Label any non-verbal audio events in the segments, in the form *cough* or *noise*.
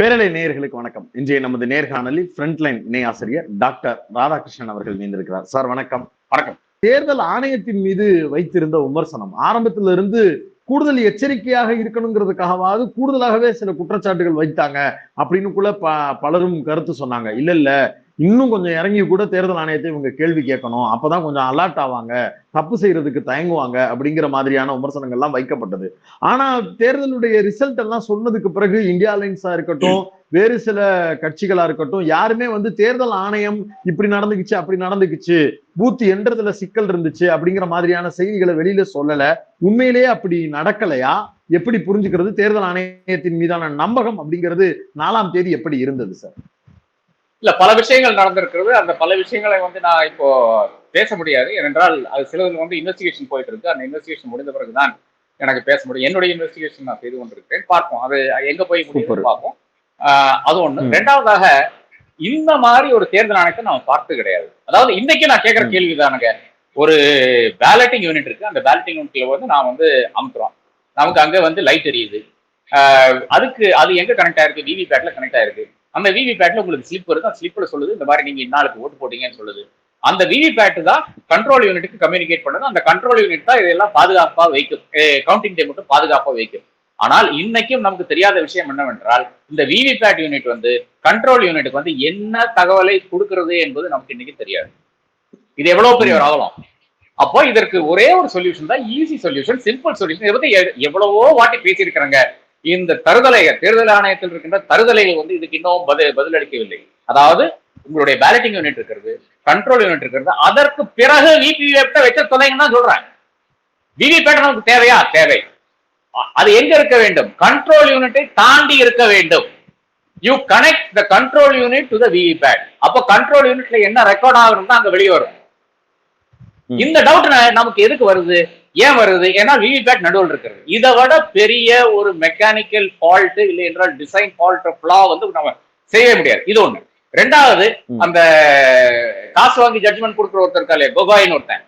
பேரலை நேயர்களுக்கு வணக்கம். இன்றைய நமது நேர்காணலில் ஃப்ரண்ட்லைன் இணை ஆசிரியர் டாக்டர் ராதாகிருஷ்ணன் அவர்கள் இணைந்திருக்கிறார். சார் வணக்கம். வணக்கம். தேர்தல் ஆணையத்தின் மீது வைத்திருந்த விமர்சனம் ஆரம்பத்துல இருந்து கூடுதல் எச்சரிக்கையாக இருக்கணுங்கிறதுக்காகவாவது கூடுதலாகவே சில குற்றச்சாட்டுகள் வைத்தாங்க அப்படின்னு கூட ப பலரும் கருத்து சொன்னாங்க. இல்ல இல்ல. இன்னும் கொஞ்சம் இறங்கி கூட தேர்தல் ஆணையத்தை இவங்க கேள்வி கேட்கணும். அப்பதான் கொஞ்சம் அலர்ட் ஆவாங்க. தப்பு செய்யறதுக்கு தயங்குவாங்க அப்படிங்கிற மாதிரியான விமர்சனங்கள்லாம் வைக்கப்பட்டது. ஆனா தேர்தலுடைய ரிசல்ட் எல்லாம் சொன்னதுக்கு பிறகு இந்தியா அலைன்ஸா இருக்கட்டும் வேறு சில கட்சிகளா இருக்கட்டும் யாருமே வந்து தேர்தல் ஆணையம் இப்படி நடந்துக்குச்சு அப்படி நடந்துக்குச்சு பூத் என்றதுல சிக்கல் இருந்துச்சு அப்படிங்கிற மாதிரியான செய்திகளை வெளியில சொல்லல. உண்மையிலேயே அப்படி நடக்கலையா? எப்படி புரிஞ்சுக்கிறது தேர்தல் ஆணையத்தின் மீதான நம்பகம் அப்படிங்கிறது நாலாம் தேதி எப்படி இருந்தது சார்? இல்ல பல விஷயங்கள் நடந்திருக்கிறது. அந்த பல விஷயங்களை வந்து நான் இப்போ பேச முடியாது. ஏனென்றால் அது சிலது வந்து இன்வெஸ்டிகேஷன் போயிட்டு இருக்கு அந்த இன்வெஸ்டிகேஷன் முடிந்த பிறகுதான் எனக்கு பேச முடியும். என்னுடைய இன்வெஸ்டிகேஷன் நான் செய்து கொண்டிருக்கிறேன். பார்ப்போம். அது எங்க போய். முடியும் பார்ப்போம். அது ஒண்ணு. ரெண்டாவதாக இந்த மாதிரி ஒரு தேர்தல் ஆணையத்தை நான் பார்த்து கிடையாது. அதாவது இன்னைக்கு நான் கேட்கிற. கேள்விதானுங்க. ஒரு பேலட்டிங் யூனிட் இருக்கு. அந்த பேலட்டிங் யூனிட்ல வந்து நான் வந்து அமுத்துறோம். நமக்கு அங்க வந்து லைட் எரியுது. அதுக்கு அது எங்க கனெக்ட் ஆயிருக்கு? விவி பேட்ல கனெக்ட் ஆயிருக்கு. அந்த விவி பேட்ல உங்களுக்கு ஸ்லிப் வருது? அந்த ஸ்லிப்ல சொல்லுது இந்த மாதிரி நீங்க இந்நாளுக்கு ஓட்டு போட்டீங்கன்னு சொல்லுது. அந்த விவிபேட் தான் கண்ட்ரோல் யூனிட்டுக்கு கம்யூனிகேட் பண்ணுது. அந்த கண்ட்ரோல் யூனிட் தான் இதெல்லாம் பாதுகாப்பா வைக்கும். கவுண்டிங் டே மட்டும் பாதுகாப்பா வைக்கும். ஆனால் இன்னைக்கும் நமக்கு தெரியாத விஷயம் என்னவென்றால் இந்த விவி பேட் யூனிட் வந்து கண்ட்ரோல் யூனிட்டுக்கு வந்து என்ன தகவலை கொடுக்கறது என்பது நமக்கு இன்னைக்கு தெரியாது. இது எவ்வளவு பெரிய ஒரு அவலம் அப்போ இதற்கு ஒரே ஒரு சொல்யூஷன் தான் ஈஸி சொல்யூஷன் சிம்பிள் சொல்யூஷன் இதை பத்தி எவ்வளவோ வாட்டி பேசியிருக்கிறாங்க. இந்த தருதலை தேர்தல் ஆணையத்தில் இருக்கின்ற தருதலைகள் வந்து இதுக்கு இன்னும் பதில் பதிலளிக்கவில்லை அதாவது உங்களுடைய பேலட்டிங் யூனிட் இருக்கிறது கண்ட்ரோல் யூனிட் இருக்கிறது அதற்கு பிறகு விபிபேட்டை வச்ச தொலைங்கன்னு தான் சொல்றாங்க. விவிபேட் நமக்கு தேவையா? தேவை. அது எங்க இருக்க வேண்டும்? கண்ட்ரோல் யூனிட்டை தாண்டி இருக்க வேண்டும். You connect the control unit to the VVPAT அப்போ கண்ட்ரோல் யூனிட்ல என்ன ரெக்கார்ட் ஆகணும் அங்க வெளியே வரும். இந்த டவுட் நமக்கு எதுக்கு வருது? ஏன் வருது? ஏன்னா விவிபேட் நடுவில் இருக்கிறது. இதை விட பெரிய ஒரு மெக்கானிக்கல் ஃபால்ட் இல்லை என்றால் டிசைன் ஃபால்ட் ஃபிளா வந்து நம்ம செய்ய முடியாது. இது ஒண்ணு. ரெண்டாவது. அந்த காசு வாங்கி ஜட்ஜ்மெண்ட் கொடுக்குற ஒருத்தர் இருக்காரு கோகாயின் ஒருத்தன்.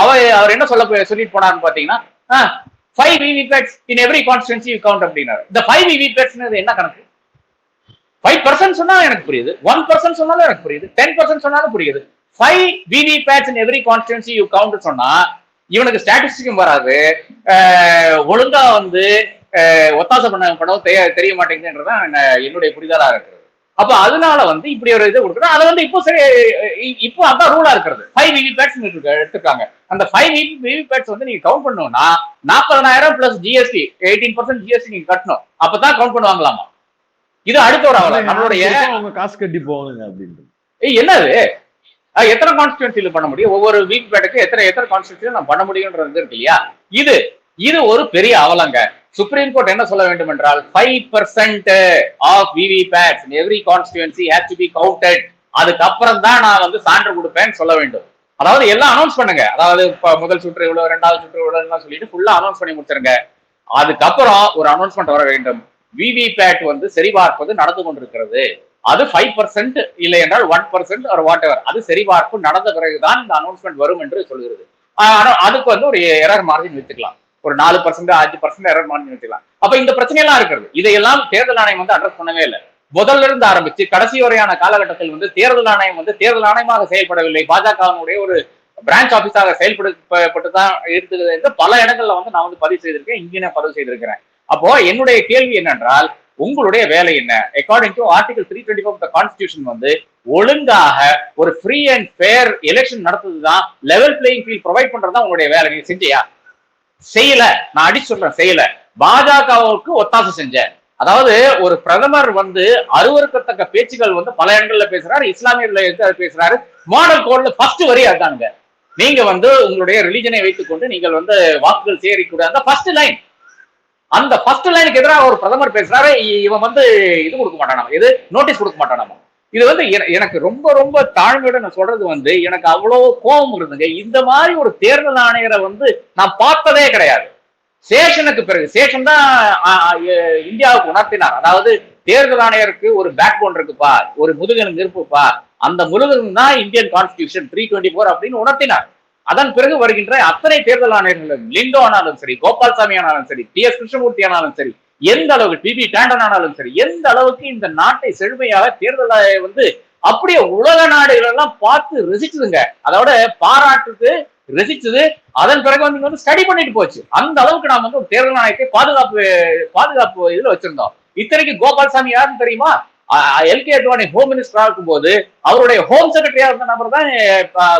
அவ அவர் என்ன சொல்ல சொல்லிட்டு போனாருன்னு பாத்தீங்கன்னா five VVPATs in every constituency count அப்படின்னாரு. இந்த ஃபைவ் விவிபேட்ஸ் என்ன கணக்கு? ஃபைவ் பர்சன்ட் சொன்னாலும் எனக்கு புரியுது. ஒன் பர்சன்ட் சொன்னாலும் எனக்கு புரியுது. டென் பர்சன்ட் சொன்னாலும் புரியுது. Five VVPATs in every constituency you count சொன்னா இவனுக்கு ஸ்டாட்டிஸ்டிக்கும் வராது. ஒழுங்கா வந்து ஒத்தாசை பண்ண படம் தெரிய தெரிய மாட்டேங்குதுன்றதான் என்ன- என்னுடைய புரிதலா இருக்கிறது. அப்ப அதனால வந்து இப்படி ஒரு இது கொடுக்குறோம் அதை வந்து இப்போ சரி இப்போ அதான் ரூலா இருக்கிறது. ஃபைவ் விவி பேட்ஸ் எடுத்துருக்காங்க. அந்த ஃபைவ் விவி பேட்ஸ் வந்து நீங்க கவுண்ட் பண்ணணும்னா நாற்பதனாயிரம் plus GST eighteen percent GST நீங்க கட்டணும். அப்பதான் கவுண்ட் பண்ணுவாங்களாமா? இது அடுத்த ஒரு நம்மளுடைய அவங்க காசு கட்டி போவாங்க அப்படின்றது. ஏய் என்னது? எத்தனை கான்ஸ்டியூன்சில பண்ண முடியும்? ஒவ்வொரு வீக் பேட்டுக்கு எத்தனை எத்தனை கான்ஸ்டியூன்சில நான் பண்ண முடியும்ன்றது இருக்கு இல்லையா? இது இது ஒரு பெரிய அவலங்க. சுப்ரீம் கோர்ட் என்ன சொல்ல வேண்டும் என்றால் five percent of VVPATs every constituency has to be counted அதுக்கப்புறம் தான் நான் வந்து சான்று கொடுப்பேன்னு சொல்ல வேண்டும். அதாவது எல்லாம் அனௌன்ஸ் பண்ணுங்க. அதாவது முதல் சுற்று இவ்வளவு ரெண்டாவது சுற்று இவ்வளவு சொல்லிட்டு ஃபுல்லா அனௌன்ஸ் பண்ணி முடிச்சிருங்க. அதுக்கப்புறம் ஒரு அனௌன்ஸ்மெண்ட் வர வேண்டும். விவி பேட் வந்து சரிபார்ப்பது நடந்து கொண்டிருக்கிறது. அது ஃபைவ் பர்சன்ட் இல்லை என்றால் ஒன் பர்சன்ட் ஒரு வாட் எவர் அது சரிபார்ப்பு நடந்த பிறகுதான் இந்த அனௌன்ஸ்மெண்ட் வரும் என்று சொல்கிறது. ஆனால் அதுக்கு வந்து ஒரு எரர் மார்ஜின் வைத்துக்கலாம். ஒரு நாலு பர்சன்ட் அஞ்சு பர்சன்ட் எரர் மார்ஜின் வைத்துக்கலாம். அப்ப இந்த பிரச்சனையெல்லாம் இருக்கிறது இதையெல்லாம் தேர்தல் ஆணையம் வந்து அட்ரஸ் பண்ணவே இல்லை. முதல்ல இருந்து ஆரம்பிச்சு கடைசி வரையான காலகட்டத்தில் வந்து தேர்தல் ஆணையம் வந்து தேர்தல் ஆணையமாக செயல்படவில்லை. பாஜகவினுடைய ஒரு பிரான்ச் ஆபீஸாக செயல்படுத்தப்பட்டு தான் இருக்குது என்று பல இடங்கள்ல வந்து நான் வந்து பதிவு செய்திருக்கேன். இங்கே நான் பதிவு செய்திருக்கிறேன். அப்போ என்னுடைய கேள்வி என்னென்றால் உங்களுடைய வேலை என்ன? According to article three twenty four constitution வந்து ஒழுங்காக ஒரு ஃப்ரீ அண்ட் ஃபேர் எலெக்ஷன் நடத்துறதுதான் லெவல் பிளேயிங் ஃபீல்ட் ப்ரொவைட் பண்றதுதான் உங்களுடைய வேலை. நீங்க செஞ்சியா? செய்யல. நான் அடிச்சு சொல்றேன் செய்யல. பாஜகவுக்கு ஒத்தாசை செஞ்சேன். அதாவது ஒரு பிரதமர் வந்து அருவருக்கத்தக்க பேச்சுகள் வந்து பல இடங்கள்ல பேசுறாரு இஸ்லாமியர்ல இருந்து பேசுறாரு. மாடல் கோட்ல ஃபர்ஸ்ட் வரி அதானுங்க நீங்க வந்து உங்களுடைய ரிலிஜனை வைத்துக்கொண்டு நீங்கள் வந்து வாக்குகள் சேரிக்கூடாது அந்த ஃபர்ஸ்ட் லைன் அந்த ஃபர்ஸ்ட் லைனுக்கு எதிராக ஒரு பிரதமர் பேசுறாரு இவன் வந்து இது கொடுக்க மாட்டான் இது நோட்டீஸ் கொடுக்க மாட்டானாமா இது வந்து என- எனக்கு ரொம்ப ரொம்ப தாழ்மையோட நான் சொல்றது வந்து எனக்கு அவ்வளவு கோபம் இருந்துங்க இந்த மாதிரி ஒரு தேர்தல் ஆணையரை வந்து நான் பார்த்ததே கிடையாது. சேஷனுக்கு பிறகு சேஷன் தான் இந்தியாவுக்கு உணர்த்தினார். அதாவது தேர்தல் ஆணையருக்கு ஒரு பேக் போன் இருக்குப்பா ஒரு முதுகெலும்பு இருப்புப்பா அந்த முழுவதும் தான் Indian constitution three twenty four அப்படின்னு உணர்த்தினார். அதன் பிறகு வருகின்ற அத்தனை தேர்தல் ஆணையர்களும் லிண்டோ ஆனாலும் சரி கோபால்சாமி ஆனாலும் சரி டி எஸ் கிருஷ்ணமூர்த்தி ஆனாலும் சரி எந்த அளவுக்கு பிபி டேண்டன் ஆனாலும் சரி எந்த அளவுக்கு இந்த நாட்டை செழுமையாக தேர்தலை வந்து அப்படியே உலக நாடுகள் எல்லாம் பார்த்து ரசிச்சதுங்க. அதோட பாராட்டுது ரசிச்சது. அதன் பிறகு வந்து வந்து ஸ்டடி பண்ணிட்டு போச்சு. அந்த அளவுக்கு நாம வந்து தேர்தல் ஆணையத்தை பாதுகாப்பு பாதுகாப்பு இதுல வச்சிருந்தோம். இத்தனைக்கு கோபால்சாமி யாருன்னு தெரியுமா? எல்கே அத்வானி ஹோம் மினிஸ்டரா இருக்கும்போது அவருடைய ஹோம் செக்ரட்டரியா இருந்த நபர் தான்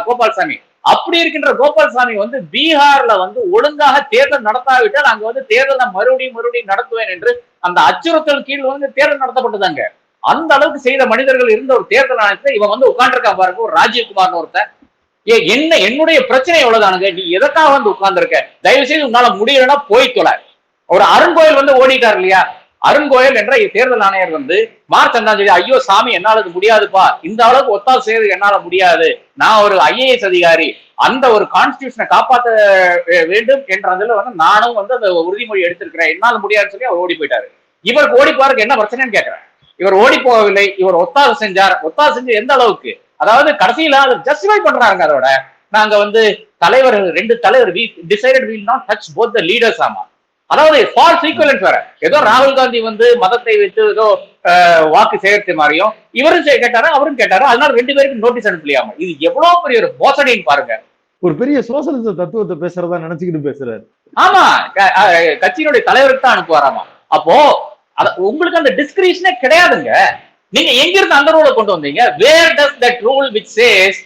கோபால்சாமி. அப்படி இருக்கின்ற கோபால்சாமி வந்து பீகார்ல வந்து ஒழுங்காக தேர்தல் நடத்தாவிட்டால் அங்க வந்து தேர்தலை மறுபடியும் மறுபடியும் நடத்துவேன் என்று அந்த அச்சுறுத்தல் கீழ் வந்து தேர்தல் நடத்தப்பட்டதாங்க. அந்த அளவுக்கு செய்த மனிதர்கள் இருந்த ஒரு தேர்தல் ஆணையத்தை இவன் வந்து உட்கார்ந்துருக்கான் பாருங்க ஒரு ராஜீவ்குமார்னு ஒருத்தன். ஏ என்ன என்னுடைய பிரச்சனை எவ்வளவுதானுங்க? நீ எதற்காக வந்து உட்கார்ந்துருக்க? தயவு செய்து உன்னால முடியலன்னா போய் தொலை. ஒரு அருங்கோயில் வந்து ஓடிட்டார் இல்லையா? அருங்கோயில் என்ற தேர்தல் ஆணையர் வந்து மார்ச் அஞ்சாம் தேதி ஐயோ சாமி என்னால முடியாதுப்பா. இந்த அளவுக்கு ஒத்தால் செய்யறது என்னால முடியாது. நான் ஒரு ஐஏஎஸ் அதிகாரி. அந்த ஒரு கான்ஸ்டியூஷனை காப்பாற்ற வே- வேண்டும் என்ற அதுல வந்து நானும் வந்து அந்த உறுதிமொழி எடுத்திருக்கிறேன். என்னால் முடியாதுன்னு சொல்லி அவர் ஓடி போயிட்டாரு. இவருக்கு ஓடி போறதுக்கு என்ன பிரச்சனைன்னு கேட்கிறேன் இவர் ஓடி போகவில்லை. இவர் ஒத்தால் செஞ்சார். ஒத்தால் செஞ்சு எந்த அளவுக்கு? அதாவது கடைசியில அது ஜஸ்டிஃபை பண்றாங்க அதோட. நாங்க வந்து தலைவர்கள் ரெண்டு தலைவர் we decided will not touch both the leaders ஆமா. அதாவது ஃபால்ஸ் ஈக்குவலன்ஸ் வேற. ஏதோ ராகுல் காந்தி வந்து மதத்தை வைத்து ஏதோ வாக்கு சேகரித்த மாதிரியும் இவரும் கேட்டாரு? அவரும் கேட்டாரு? அதனால ரெண்டு பேருக்கும் நோட்டீஸ் அனுப்பலையாம? இது எவ்வளவு பெரிய ஒரு மோசடின்னு பாருங்க. ஒரு பெரிய சோசலிச தத்துவத்தை பேசுறதா நினைச்சுக்கிட்டு பேசுறாரு. ஆமா. கட்சியினுடைய தலைவருக்கு தான் அனுப்புவாராமா? அப்போ உங்களுக்கு அந்த டிஸ்கிரிப்ஷனே கிடையாதுங்க. நீங்க எங்க இருந்து அந்த ரூலை கொண்டு வந்தீங்க? Where does that rule which says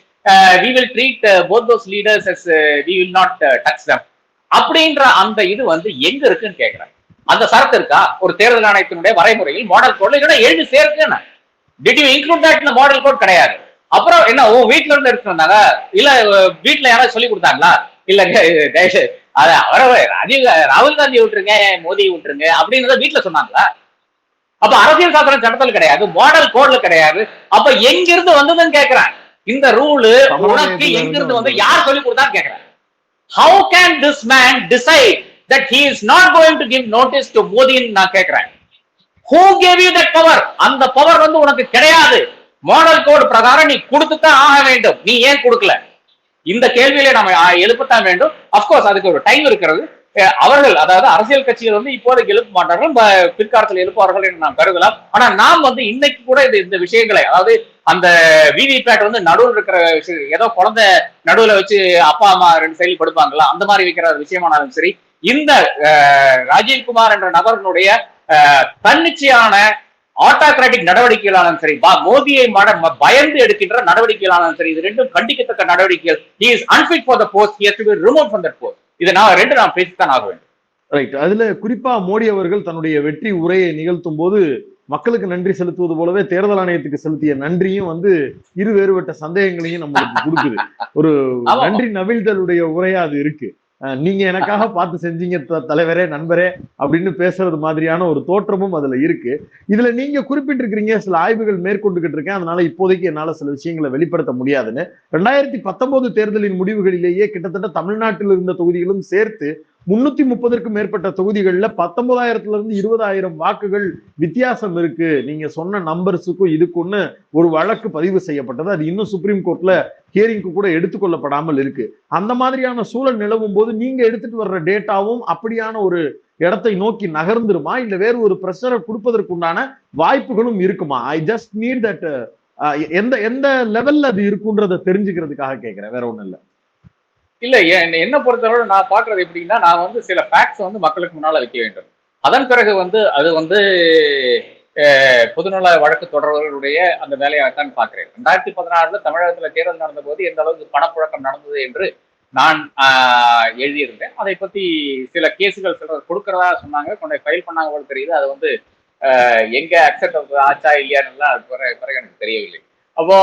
we will treat both those leaders as we will not touch them அப்படின்ற அந்த இது வந்து எங்க இருக்குன்னு கேக்குறேன் அந்த சரத்து இருக்கா? ஒரு தேர்தல் ஆணையத்தினுடைய வரைமுறையில் மாடல் கோட்ல இல்லைன்னா எழுதி சேர்க்குன்னு டிட் யூ இன்க்ளூட் தட் இந்த மாடல் கோட் கிடையாது. அப்புறம் என்ன உன் வீட்ல இருந்து எடுத்துட்டு வந்தாங்க? இல்ல வீட்ல யாராவது சொல்லி கொடுத்தாங்களா? இல்லங்க தயவு- அத அவரை ராஜீவ் ராகுல் காந்தி விட்டுருங்க மோடி விட்டுருங்க அப்படின்றத வீட்ல சொன்னாங்களா? அப்ப அரசியல் சாசன சட்டத்தில் கிடையாது மாடல் கோட்ல கிடையாது. அப்ப எங்க இருந்து வந்ததுன்னு கேக்குறேன் இந்த ரூல் உனக்கு எங்க இருந்து வந்து யார் சொல்லி கொடுத்தான்னு கேக்குறேன் how can this man decide that he is not going to give notice to மோதின்னு நான் கேட்கிறேன் who gave you that power அந்த பவர் வந்து உனக்கு கிடையாது. மாடல் கோடு பிரகாரம் நீ கொடுத்துத்தான் ஆக வேண்டும். நீ ஏன் கொடுக்கல? இந்த கேள்வியில நம்ம எழுப்பத்தான் வேண்டும். அப்கோர்ஸ் அதுக்கு ஒரு டைம் இருக்கிறது. அவர்கள் அதாவது அரசியல் கட்சிகள் வந்து இப்போதைக்கு எழுப்ப மாட்டார்கள் பிற்காலத்தில் எழுப்புவார்கள் என்று நாம் கருதலாம். ஆனா நாம் வந்து இன்னைக்கு கூட இந்த இந்த விஷயங்களை அதாவது அந்த விவிபேட் வந்து நடுவில் இருக்கிற விஷயம் ஏதோ குழந்தை நடுவுல வச்சு அப்பா அம்மா ரெண்டு செயல்படுப்பாங்களா அந்த மாதிரி வைக்கிற விஷயமானாலும் சரி இந்த ராஜீவ்குமார் என்ற நபர்களுடைய தன்னிச்சையான ஆட்டோகிராட்டிக் நடவடிக்கைகளாலும் சரி மோதியை பயந்து எடுக்கின்ற நடவடிக்கைகளாலும் சரி இது ரெண்டும் கண்டிக்கத்தக்க நடவடிக்கைகள். Is is for the the post. He has to be removed from இது நான் ரெண்டு நான் பேசித்தான் ஆக வேண்டும். ரைட் அதுல குறிப்பா மோடி அவர்கள் தன்னுடைய வெற்றி உரையை நிகழ்த்தும் போது மக்களுக்கு நன்றி செலுத்துவது போலவே தேர்தல் ஆணையத்துக்கு செலுத்திய நன்றியும் வந்து இரு வேறுபட்ட சந்தேகங்களையும் நம்மளுக்கு கொடுக்குது. ஒரு. நன்றி நவிழ்தலுடைய உரையா அது இருக்கு. நீங்க எனக்காக பார்த்து செஞ்சீங்க த- தலைவரே நண்பரே அப்படின்னு பேசுறது மாதிரியான ஒரு தோற்றமும் அதுல இருக்கு. இதுல நீங்க குறிப்பிட்டிருக்கிறீங்க சில ஆய்வுகள் மேற்கொண்டுகிட்டு இருக்கேன். அதனால இப்போதைக்கு என்னால சில விஷயங்களை வெளிப்படுத்த முடியாதுன்னு. ரெண்டாயிரத்தி பத்தொன்பது தேர்தலின் முடிவுகளிலேயே கிட்டத்தட்ட தமிழ்நாட்டில் இருந்த தொகுதிகளும் சேர்த்து முன்னூத்தி முப்பதற்கும் மேற்பட்ட தொகுதிகளில் பத்தொன்பதாயிரத்துல இருந்து இருபதாயிரம் வாக்குகள் வித்தியாசம் இருக்கு. நீங்க சொன்ன நம்பர்ஸுக்கும் இதுக்குன்னு ஒரு வழக்கு பதிவு செய்யப்பட்டது. அது இன்னும் சுப்ரீம் கோர்ட்ல ஹியரிங்க்கு கூட எடுத்துக்கொள்ளப்படாமல் இருக்கு. அந்த மாதிரியான சூழல் நிலவும் போது நீங்க எடுத்துட்டு வர்ற டேட்டாவும் அப்படியான ஒரு இடத்தை நோக்கி நகர்ந்துருமா? இல்ல வேறு ஒரு ப்ரெஷரை கொடுப்பதற்குண்டான வாய்ப்புகளும் இருக்குமா? ஐ ஜஸ்ட் நீட் தட் எந்த எந்த லெவல்ல அது இருக்குன்றத தெரிஞ்சுக்கிறதுக்காக கேட்கிறேன் வேற ஒண்ணும் இல்லை. இல்ல என்ன- பொறுத்தவரை நான் பாக்குறது எப்படின்னா நான் வந்து சில ஃபேக்ட்ஸ் வந்து மக்களுக்கு முன்னால் வைக்க வேண்டும். அதன் பிறகு வந்து அது வந்து பொதுநல வழக்கு தொடர்பவர்களுடைய அந்த வேலையாகத்தான் பார்க்கிறேன். ரெண்டாயிரத்தி பதினாறுல தமிழகத்துல தேர்தல் நடந்த போது எந்த அளவுக்கு பணப்புழக்கம் நடந்தது என்று நான் எழுதியிருந்தேன். அதை பத்தி சில கேஸுகள் சிலர் கொடுக்கறதா சொன்னாங்க கொண்டு ஃபைல் பண்ணாங்க போல தெரியுது. அது வந்து எங்க அக்செப்ட் ஆச்சா இல்லையான்னு அது பிறகு எனக்கு தெரியவில்லை. அப்போ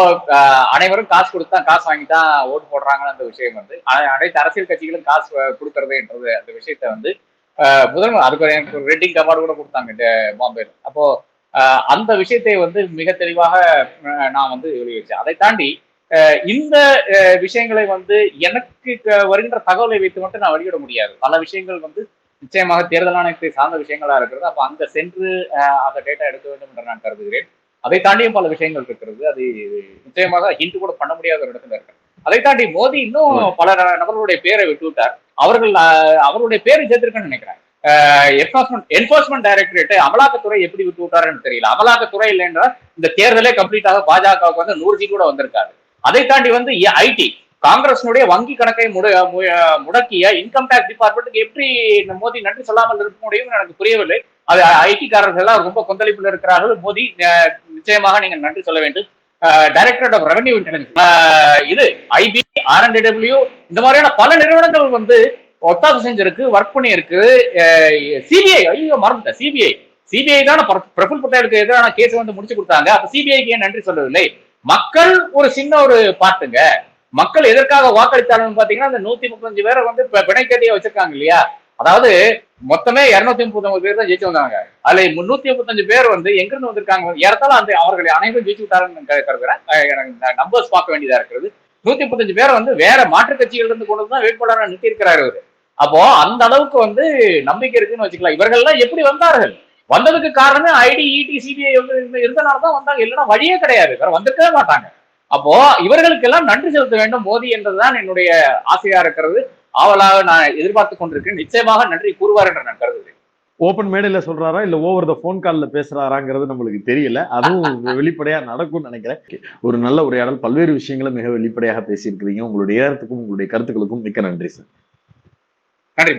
அனைவரும் காசு கொடுத்தா காசு வாங்கி தான் ஓட்டு போடுறாங்கன்னு அந்த விஷயம் வந்து அனைத்து அரசியல் கட்சிகளும் காசு கொடுக்கறதுன்றது அந்த விஷயத்த வந்து ஆஹ், முதல்வர் அதுக்கு எனக்கு ரெட்டிங் அவார்டு கூட கொடுத்தாங்க டெ- பாம்பேல. அப்போ அந்த விஷயத்தை வந்து மிக தெளிவாக நான் வந்து வெளியே அதை தாண்டி இந்த விஷயங்களை வந்து எனக்கு வருகின்ற தகவலை வைத்து மட்டும் நான் வெளியிட முடியாது. பல விஷயங்கள் வந்து நிச்சயமாக தேர்தல் ஆணையத்தை சார்ந்த விஷயங்களா இருக்கிறது. அப்போ அங்க சென்று அந்த டேட்டா எடுக்க வேண்டும் என்று நான் கருதுகிறேன். அதை தாண்டியும் பல விஷயங்கள் இருக்கிறது. அது நிச்சயமாக ஹிண்ட் கூட பண்ண முடியாத ஒரு இடத்துல இருக்கு. அதை தாண்டி மோடி இன்னும் பல நபர்களுடைய பேரை விட்டு விட்டார் அவர்கள் அவருடைய பேரை சேர்த்திருக்கேன்னு நினைக்கிறேன். என்ஃபோர்ஸ்மெண்ட் என்ஃபோர்ஸ்மெண்ட் டைரக்டரேட் அமலாக்கத்துறை எப்படி விட்டு விட்டாருன்னு தெரியல. அமலாக்கத்துறை இல்லைன்னா இந்த தேர்தலே கம்ப்ளீட்டாக பாஜகவுக்கு வந்து நூறு சீட் கூட வந்திருக்காது. அதை தாண்டி வந்து ஐடி காங்கிரஸினுடைய வங்கி கணக்கை முடக்கிய இன்கம் டேக்ஸ் டிபார்ட்மெண்ட்டுக்கு எப்படி இந்த மோடி நன்றி சொல்லாமல் இருக்க முடியும்னு எனக்கு புரியவில்லை. அது ஐடி காரர்கள் எல்லாம் ரொம்ப கொந்தளிப்பில் இருக்கிறார்கள். மோடி நிச்சயமாக நீங்கள் நன்றி சொல்ல வேண்டும். டைரக்டரேட் ஆஃப் ரெவன்யூ இன்டெலிஜென்ஸ் இது ஐபி ஆர்என்டிடபிள்யூ இந்த மாதிரியான பல நிறுவனங்கள் வந்து ஒத்தாசை செஞ்சிருக்கு ஒர்க் பண்ணியிருக்கு. சிபிஐ ஐயோ மறந்துட்டேன். சிபிஐ சிபிஐ தான் பிரபுல் பட்டேலுக்கு எதிரான கேஸ் வந்து முடிச்சு கொடுத்தாங்க. அப்ப சிபிஐக்கு ஏன் நன்றி சொல்லவில்லை? மக்கள் ஒரு சின்ன ஒரு பாட்டுங்க. மக்கள் எதற்காக வாக்களித்தாலும் பாத்தீங்கன்னா அந்த நூத்தி முப்பத்தஞ்சு பேரை வந்து இப்ப வச்சிருக்காங்க இல்லையா? அதாவது மொத்தமே இருநூத்தி முப்பத்தொன்பது பேர் தான் ஜெயிச்சு வந்தாங்க. அதுல முன்னூத்தி முப்பத்தஞ்சு பேர் வந்து எங்கிருந்து வந்திருக்காங்க? ஏறத்தாலும் அந்த அவர்களை அனைவரும் ஜெயிச்சு விட்டாருன்னு கருதுறேன் எனக்கு நம்பர்ஸ் பார்க்க வேண்டியதா இருக்கிறது. நூத்தி முப்பத்தஞ்சு பேர் வந்து வேற மாற்றுக் கட்சிகள் இருந்து கொண்டு தான் வேட்பாளராக நிறுத்தி இருக்கிறாரு அவரு அப்போ அந்த அளவுக்கு வந்து நம்பிக்கை இருக்குன்னு வச்சுக்கலாம். இவர்கள்லாம் எப்படி வந்தார்கள்? வந்ததுக்கு காரணம் ஐடி இடி சிபிஐ இருந்தனால தான் வந்தாங்க. இல்லைன்னா வழியே கிடையாது. வேற வந்திருக்கவே மாட்டாங்க. அப்போ இவர்களுக்கெல்லாம் நன்றி செலுத்த வேண்டும். மோடி என்றதுதான் என்னுடைய ஆசையா இருக்கிறது. ஆவலாக நான் எதிர்பார்த்து கொண்டிருக்கேன் நிச்சயமாக நன்றி கூறுவார் என்று நான் கருதுகிறேன். ஓபன் மேடையில சொல்றாரா? இல்ல ஓவர் த போன் கால்ல பேசுறாராங்கிறது நம்மளுக்கு தெரியல. அதுவும் *laughs* வெளிப்படையா நடக்கும்னு நினைக்கிறேன். ஒரு நல்ல உரையாடல் பல்வேறு விஷயங்களை மிக வெளிப்படையாக பேசியிருக்கிறீங்க. உங்களுடைய நேரத்துக்கும் உங்களுடைய கருத்துக்களுக்கும் மிக்க நன்றி சார் நன்றி